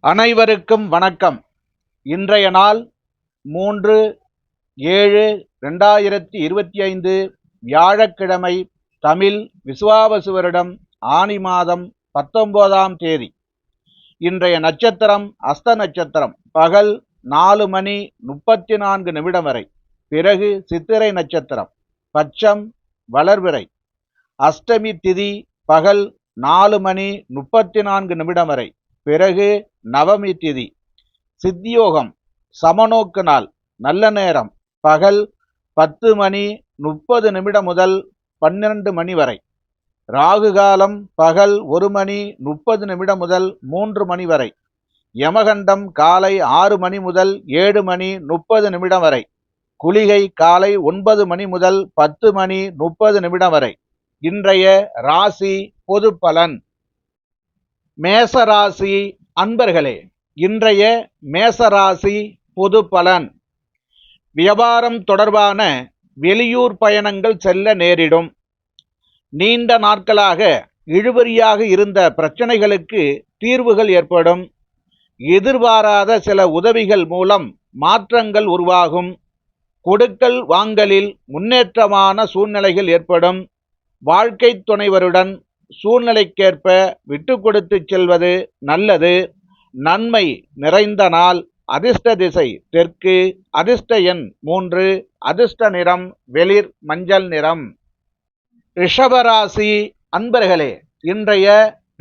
அனைவருக்கும் வணக்கம். இன்றைய நாள் மூன்று ஏழு ரெண்டாயிரத்தி இருபத்தி ஐந்து வியாழக்கிழமை தமிழ் விசுவாவசு வருடம் ஆனி மாதம் பத்தொன்பதாம் தேதி. இன்றைய நட்சத்திரம் அஸ்த நட்சத்திரம். பகல் நாலு மணி முப்பத்தி நான்கு நிமிடம் வரை. பிறகு சித்திரை நட்சத்திரம். பச்சம் வளர்விரை அஷ்டமி திதி பகல் நாலு மணி முப்பத்தி நான்கு நிமிடம் வரை. பிறகு நவமி திதி. சித்தியோகம் சமநோக்கு நாள் நல்ல நேரம் பகல் பத்து மணி முப்பது நிமிடம் முதல் பன்னிரண்டு மணி வரை. ராகு காலம் பகல் ஒரு மணி முப்பது நிமிடம் முதல் மூன்று மணி வரை. யமகண்டம் காலை ஆறு மணி முதல் ஏழு மணி முப்பது நிமிடம் வரை. குளிகை காலை ஒன்பது மணி முதல் பத்து மணி முப்பது நிமிடம் வரை. இன்றைய ராசி பொது பலன். மேசராசி அன்பர்களே இன்றைய மேசராசி பொது பலன். வியாபாரம் தொடர்பான வெளியூர் பயணங்கள் செல்ல நேரிடும். நீண்ட நாட்களாக இழுபறியாக இருந்த பிரச்சனைகளுக்கு தீர்வுகள் ஏற்படும். எதிர்பாராத சில உதவிகள் மூலம் மாற்றங்கள் உருவாகும். கொடுக்கல் வாங்கலில் முன்னேற்றமான சூழ்நிலைகள் ஏற்படும். வாழ்க்கை துணைவருடன் சூழ்நிலைக்கேற்ப விட்டு கொடுத்து செல்வது நல்லது. நன்மை நிறைந்த நாள் அதிர்ஷ்ட திசை தெற்கு அதிர்ஷ்ட எண் மூன்று அதிர்ஷ்ட நிறம் வெளிர் மஞ்சள் நிறம். ரிஷபராசி அன்பர்களே இன்றைய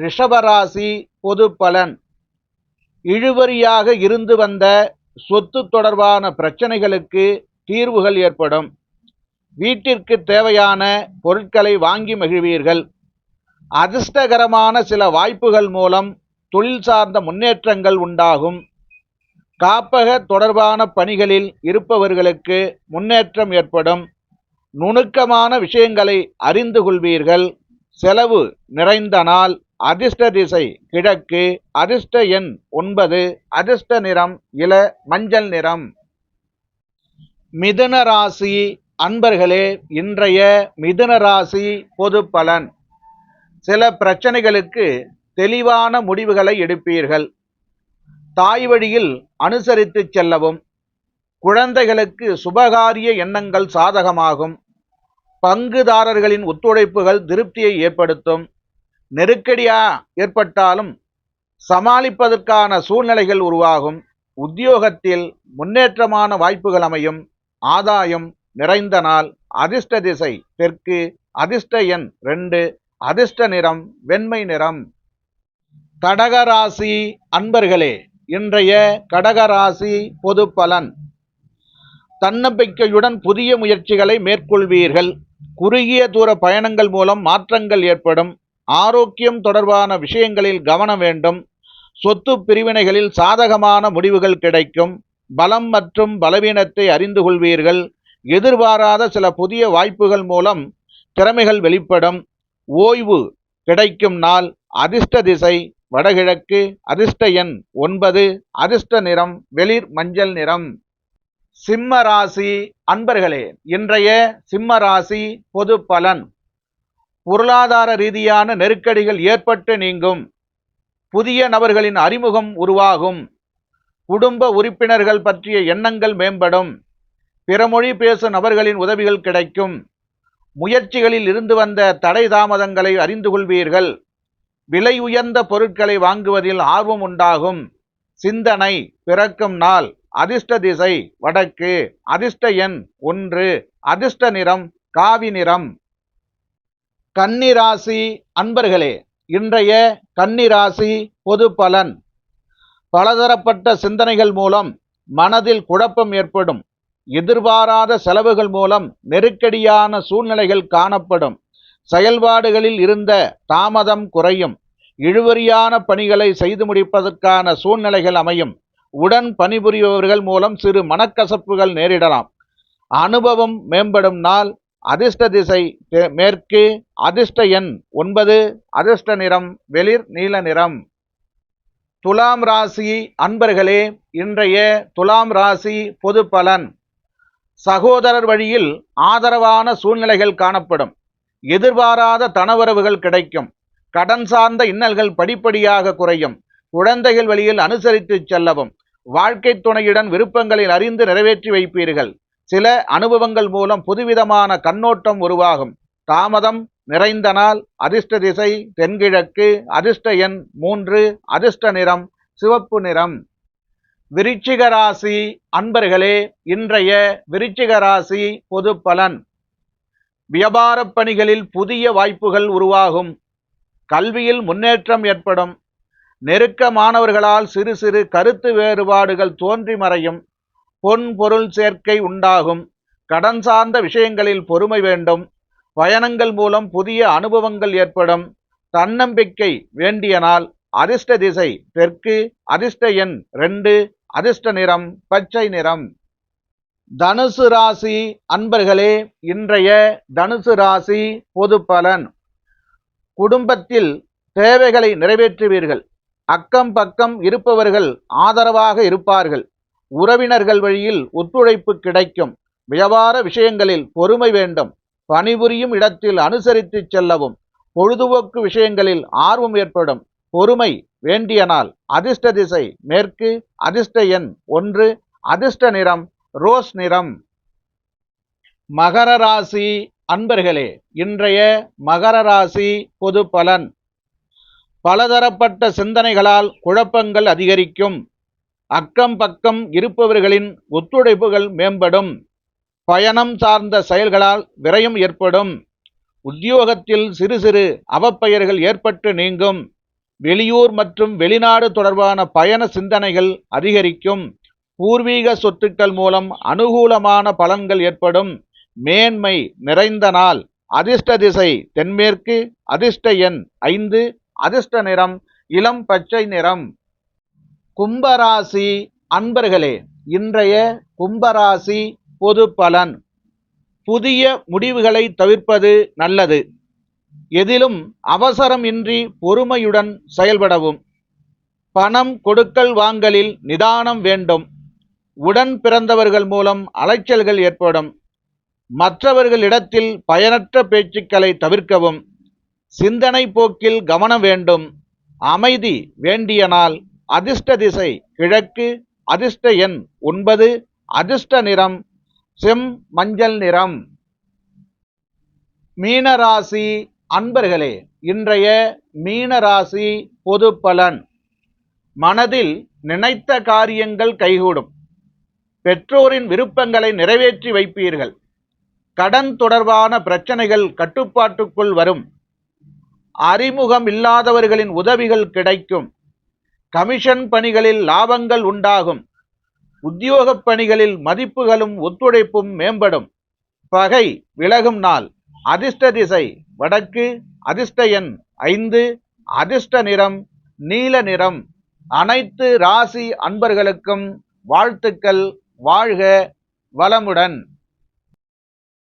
ரிஷபராசி பொது பலன். இழுவரியாக இருந்து வந்த சொத்து தொடர்பான பிரச்சனைகளுக்கு தீர்வுகள் ஏற்படும். வீட்டிற்கு தேவையான பொருட்களை வாங்கி மகிழ்வீர்கள். அதிர்ஷ்டகரமான சில வாய்ப்புகள் மூலம் தொழில் சார்ந்த முன்னேற்றங்கள் உண்டாகும். காப்பக தொடர்பான பணிகளில் இருப்பவர்களுக்கு முன்னேற்றம் ஏற்படும். நுணுக்கமான விஷயங்களை அறிந்து கொள்வீர்கள். செலவு நிறைந்த நாள் அதிர்ஷ்ட திசை கிழக்கு அதிர்ஷ்ட எண் ஒன்பது அதிர்ஷ்ட நிறம் இள மஞ்சள் நிறம். மிதுன ராசி அன்பர்களே இன்றைய மிதுன ராசி பொது பலன் சில பிரச்சனைகளுக்கு தெளிவான முடிவுகளை எடுப்பீர்கள். தாய் வழியில் அனுசரித்து செல்லவும் குழந்தைகளுக்கு சுபகாரிய எண்ணங்கள் சாதகமாகும் பங்குதாரர்களின் ஒத்துழைப்புகள் திருப்தியை ஏற்படுத்தும் நெருக்கடியா ஏற்பட்டாலும் சமாளிப்பதற்கான சூழ்நிலைகள் உருவாகும். உத்தியோகத்தில் முன்னேற்றமான வாய்ப்புகள் அமையும் ஆதாயம் நிறைந்த நாள் அதிர்ஷ்ட திசை தெற்கு அதிர்ஷ்ட எண் ரெண்டு அதிர்ஷ்ட நிறம் வெண்மை நிறம். கடகராசி அன்பர்களே இன்றைய கடகராசி பொது பலன். தன்னம்பிக்கையுடன் புதிய முயற்சிகளை மேற்கொள்வீர்கள். குறுகிய தூர பயணங்கள் மூலம் மாற்றங்கள் ஏற்படும். ஆரோக்கியம் தொடர்பான விஷயங்களில் கவனம் வேண்டும். சொத்து பிரிவினைகளில் சாதகமான முடிவுகள் கிடைக்கும். பலம் மற்றும் பலவீனத்தை அறிந்து கொள்வீர்கள். எதிர்பாராத சில புதிய வாய்ப்புகள் மூலம் திறமைகள் வெளிப்படும். ஓய்வு கிடைக்கும் நாள் அதிர்ஷ்ட திசை வடகிழக்கு அதிர்ஷ்ட எண் ஒன்பது அதிர்ஷ்ட நிறம் வெளிர் மஞ்சள் நிறம். சிம்ம ராசி அன்பர்களே இன்றைய சிம்ம ராசி பொது பலன். பொருளாதார ரீதியான நெருக்கடிகள் ஏற்பட்டு நீங்கும். புதிய நபர்களின் அறிமுகம் உருவாகும். குடும்ப உறுப்பினர்கள் பற்றிய எண்ணங்கள் மேம்படும். பிறமொழி பேசும் நபர்களின் உதவிகள் கிடைக்கும். முயற்சிகளில் இருந்து வந்த தடை தாமதங்களை அறிந்து கொள்வீர்கள். விலை உயர்ந்த பொருட்களை வாங்குவதில் ஆர்வம் உண்டாகும். சிந்தனை பிறக்கும் நாள். அதிர்ஷ்ட திசை வடக்கு. அதிர்ஷ்ட எண் ஒன்று. அதிர்ஷ்ட நிறம் காவி நிறம். கன்னிராசி அன்பர்களே இன்றைய கன்னிராசி பொது பலன். பலதரப்பட்ட சிந்தனைகள் மூலம் மனதில் குழப்பம் ஏற்படும். எதிர்பாராத செலவுகள் மூலம் நெருக்கடியான சூழ்நிலைகள் காணப்படும். செயல்பாடுகளில் இருந்த தாமதம் குறையும். இழுவரியான பணிகளை செய்து முடிப்பதற்கான சூழ்நிலைகள் அமையும். உடன் பணிபுரிபவர்கள் மூலம் சிறு மனக்கசப்புகள் நேரிடலாம். அனுபவம் மேம்படும் நாள். அதிர்ஷ்ட திசை தெ- மேற்கு. அதிர்ஷ்ட எண் ஒன்பது. அதிர்ஷ்ட நிறம் வெளிர் நீல நிறம். துலாம் ராசி அன்பர்களே இன்றைய துலாம் ராசி பொது பலன். சகோதரர் வழியில் ஆதரவான சூழ்நிலைகள் காணப்படும். எதிர்பாராத தனவரவுகள் கிடைக்கும். கடன் சார்ந்த இன்னல்கள் படிப்படியாக குறையும். குழந்தைகள் வழியில் அனுசரித்துச் செல்லவும். வாழ்க்கை துணையுடன் விருப்பங்களை அறிந்து நிறைவேற்றி வைப்பீர்கள். சில அனுபவங்கள் மூலம் புதுவிதமான கண்ணோட்டம் உருவாகும். தாமதம் நிறைந்த நாள் அதிர்ஷ்ட திசை தென்கிழக்கு அதிர்ஷ்ட எண் மூன்று அதிர்ஷ்ட நிறம் சிவப்பு நிறம். விருச்சிக ராசி அன்பர்களே இன்றைய விருச்சிக ராசி பொது பலன். வியாபாரப் பணிகளில் புதிய வாய்ப்புகள் உருவாகும். கல்வியில் முன்னேற்றம் ஏற்படும். நெருக்கமானவர்களால் சிறு சிறு கருத்து வேறுபாடுகள் தோன்றி மறையும். பொன் பொருள் சேர்க்கை உண்டாகும். கடன் சார்ந்த விஷயங்களில் பொறுமை வேண்டும். பயணங்கள் மூலம் புதிய அனுபவங்கள் ஏற்படும். தன்னம்பிக்கை வேண்டிய நாள். அதிர்ஷ்ட திசை தெற்கு அதிர்ஷ்ட எண் ரெண்டு அதிர்ஷ்ட நிறம் பச்சை நிறம். தனுசு ராசி அன்பர்களே இன்றைய தனுசு ராசி பொது பலன். குடும்பத்தில் தேவைகளை நிறைவேற்றுவீர்கள். அக்கம் பக்கம் இருப்பவர்கள் ஆதரவாக இருப்பார்கள். உறவினர்கள் வழியில் ஒத்துழைப்பு கிடைக்கும். வியாபார விஷயங்களில் பொறுமை வேண்டும். பணிபுரியும் இடத்தில் அனுசரித்து செல்லவும். பொழுதுபோக்கு விஷயங்களில் ஆர்வம் ஏற்படும். பொறுமை வேண்டியனால் அதிர்ஷ்ட திசை மேற்கு அதிர்ஷ்ட எண் ஒன்று அதிர்ஷ்ட நிறம் ரோஸ் நிறம். மகர ராசி அன்பர்களே இன்றைய மகர ராசி பொது பலன். பலதரப்பட்ட சிந்தனைகளால் குழப்பங்கள் அதிகரிக்கும். அக்கம் பக்கம் இருப்பவர்களின் ஒத்துழைப்புகள் மேம்படும். பயணம் சார்ந்த செயல்களால் விரயம் ஏற்படும். உத்தியோகத்தில் சிறு சிறு அவப்பெயர்கள் ஏற்பட்டு நீங்கும். வெளியூர் மற்றும் வெளிநாடு தொடர்பான பயண சிந்தனைகள் அதிகரிக்கும். பூர்வீக சொத்துக்கள் மூலம் அனுகூலமான பலன்கள் ஏற்படும். மேன்மை நிறைந்த நாள். அதிர்ஷ்ட திசை தென்மேற்கு. அதிர்ஷ்ட எண் ஐந்து. அதிர்ஷ்ட நிறம் இளம் பச்சை நிறம். கும்பராசி அன்பர்களே இன்றைய கும்பராசி பொது பலன் புதிய முடிவுகளை தவிர்ப்பது நல்லது. எதிலும் அவசரம் இன்றி பொறுமையுடன் செயல்படவும். பணம் கொடுக்கல் வாங்கலில் நிதானம் வேண்டும். உடன் பிறந்தவர்கள் மூலம் அலைச்சல்கள் ஏற்படும். மற்றவர்களிடத்தில் பயனற்ற பேச்சுக்களை தவிர்க்கவும். சிந்தனை போக்கில் கவனம் வேண்டும். அமைதி வேண்டிய நாள். அதிர்ஷ்ட திசை கிழக்கு. அதிர்ஷ்ட எண் ஒன்பது. அதிர்ஷ்ட நிறம் செம் மஞ்சள் நிறம். மீனராசி அன்பர்களே இன்றைய மீனராசி பொது பலன். மனதில் நினைத்த காரியங்கள் கைகூடும். பெற்றோரின் விருப்பங்களை நிறைவேற்றி வைப்பீர்கள். கடன் தொடர்பான பிரச்சனைகள் கட்டுப்பாட்டுக்குள் வரும். அறிமுகம் இல்லாதவர்களின் உதவிகள் கிடைக்கும். கமிஷன் பணிகளில் லாபங்கள் உண்டாகும். உத்தியோகப் பணிகளில் மதிப்புகளும் ஒத்துழைப்பும் மேம்படும். பகை விலகும் நாள். அதிர்ஷ்ட திசை வடக்கு அதிர்ஷ்ட எண் ஐந்து அதிர்ஷ்ட நிறம் நீல நிறம். அனைத்து ராசி அன்பர்களுக்கும் வாழ்த்துக்கள் வாழ்க வளமுடன்.